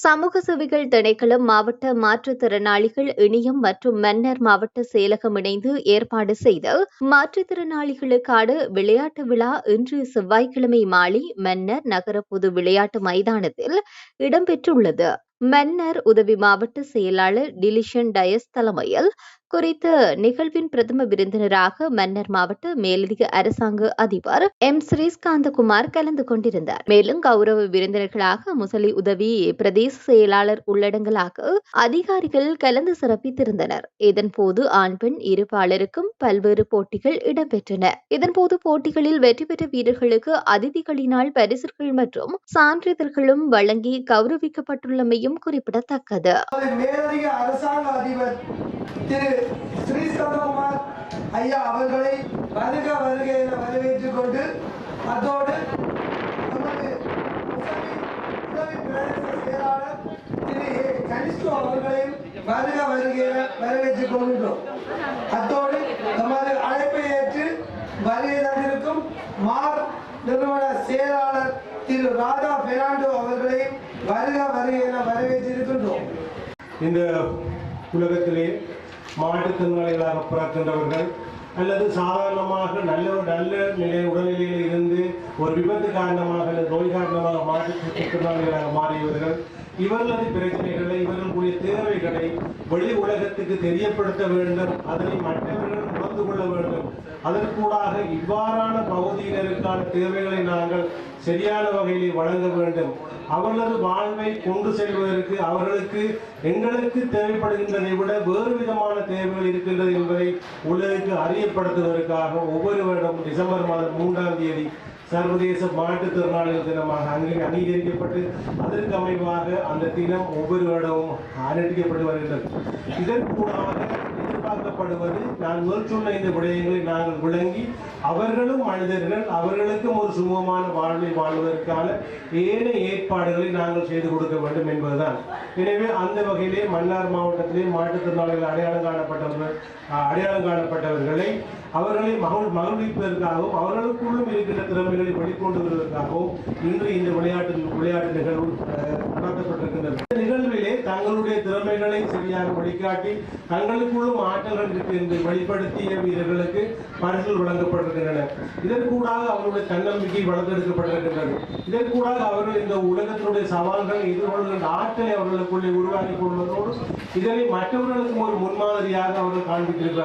சமூக சேவைகள் திணைக்களம் மாவட்ட மாற்றுத்திறனாளிகள் இணையம் மற்றும் மன்னர் மாவட்ட செயலகம் இணைந்து ஏற்பாடு செய்த மாற்றுத்திறனாளிகளுக்கான விளையாட்டு விழா இன்று செவ்வாய்க்கிழமை மாலை மன்னர் நகர பொது விளையாட்டு மைதானத்தில் இடம்பெற்றுள்ளது. மன்னர் உதவி மாவட்ட செயலாளர் டிலிஷன் டயஸ் தலைமையில் குறித்த நிகழ்வின் பிரதம விருந்தினராக மன்னர் மாவட்ட மேலதிக அரசாங்க அதிபர் எம் ஸ்ரீஸ்காந்தகுமார் கலந்து கொண்டிருந்தார். மேலும் கௌரவ விருந்தினர்களாக முசலி உதவி பிரதேச செயலாளர் உள்ளடங்கலாக அதிகாரிகள் கலந்து சிறப்பித்திருந்தனர். இதன்போது ஆண் பெண் இருபாலருக்கும் பல்வேறு போட்டிகள் இடம்பெற்றன. இதன்போது போட்டிகளில் வெற்றி பெற்ற வீரர்களுக்கு அதிதிகளினால் பரிசுகள் மற்றும் சான்றிதழ்களும் வழங்கி கௌரவிக்கப்பட்டுள்ளமையும் குறிப்பிடத்தக்கது. மேலதிக அரசாங்க அதிபர் திரு ஸ்ரீசந்தகுமார் ஐயா அவர்களை வருக வருக என வரவேற்றுக் கொண்டு அதோடு நமது உதவி பிரதேச செயலாளர் திரு ஏ. அவர்களையும் வருக வருக என வரவேற்றுக் கொள்கின்றோம் அத்தோடு நமது அழைப்பை ஏற்று வருகை தந்திருக்கும் மார் நிறுவன செயலாளர் திரு ராதா பெர்னாண்டோ அவர்களையும் வருக வருக என வரவேற்றிருக்கின்றோம் இந்த உலகத்திலே மாற்றுத்திறனாளிகளாக பிறக்கின்றவர்கள் அல்லது சாதாரணமாக நல்ல ஒரு நல்ல நிலை உடல்நிலையில் இருந்து ஒரு விபத்து காரணமாக அல்லது நோய் காரணமாக மாற்றுத்திறனாளிகளாக மாறியவர்கள் இவர்களது பிரச்சனைகளை இவர்களுடைய தேவைகளை வெளி உலகத்துக்கு தெரியப்படுத்த வேண்டும். அதனை மற்றவர்கள் அதற்கூடாக இவ்வாறான பகுதியினருக்கான தேவைகளை நாங்கள் சரியான வகையில் வழங்க வேண்டும். அவர்களது வாழ்வை கொண்டு செல்வதற்கு அவர்களுக்கு எங்களுக்கு தேவைப்படுகின்றதை விட வேறு விதமான தேவைகள் இருக்கின்றது என்பதை உலகிற்கு அறியப்படுத்துவதற்காக ஒவ்வொரு வருடம் டிசம்பர் மாதம் மூன்றாம் தேதி சர்வதேச மாற்றுத்திறனாளிகள் தினமாக அங்கே அங்கீகரிக்கப்பட்டு அதற்கு அமைவாக அந்த தினம் ஒவ்வொரு வருடமும் அனுஷ்டிக்கப்பட்டு வருகின்றது இதற்கூடாக எதிர்பார்க்கப்படுவது நான் முதல் சொன்ன இந்த விடயங்களை நாங்கள் விளங்கி அவர்களும் மனிதர்கள் அவர்களுக்கும் ஒரு சுமூகமான வாழ்வை வாழ்வதற்கான ஏனைய ஏற்பாடுகளை நாங்கள் செய்து கொடுக்க வேண்டும் என்பதுதான். எனவே அந்த வகையிலே மன்னார் மாவட்டத்திலே மாற்றுத்திறனாளிகள் அடையாளம் காணப்பட்டவர்கள் அடையாளம் காணப்பட்டவர்களை அவர்களை மகள் மகிழ்விப்பதற்காகவும் அவர்களுக்குள்ளும் இருக்கின்ற திறமைகளை வெளிக்கொண்டு வருவதற்காகவும் இன்று இந்த விளையாட்டு விளையாட்டு நிகழ்வு அஹ், தங்களுடைய திறமைகளை சரியாக வழிகாட்டி தங்களுக்குள்ளும் ஆற்றல்கள் இருக்கு என்று வெளிப்படுத்திய வீரர்களுக்கு பரிசுகள் வழங்கப்பட்டிருக்கின்றன. இதற்கூடாக அவர்களுடைய தன்னம்பிக்கை வளர்த்தெடுக்கப்பட்டிருக்கின்றது. இதற்கூடாக அவர்கள் இந்த உலகத்தினுடைய சவால்களை எதிர்கொள்கின்ற ஆற்றலை அவர்களுக்குள்ளே உருவாக்கி கொள்வதோடு இதனை மற்றவர்களுக்கும் ஒரு முன்மாதிரியாக அவர்கள் காண்பித்திருக்கிறார்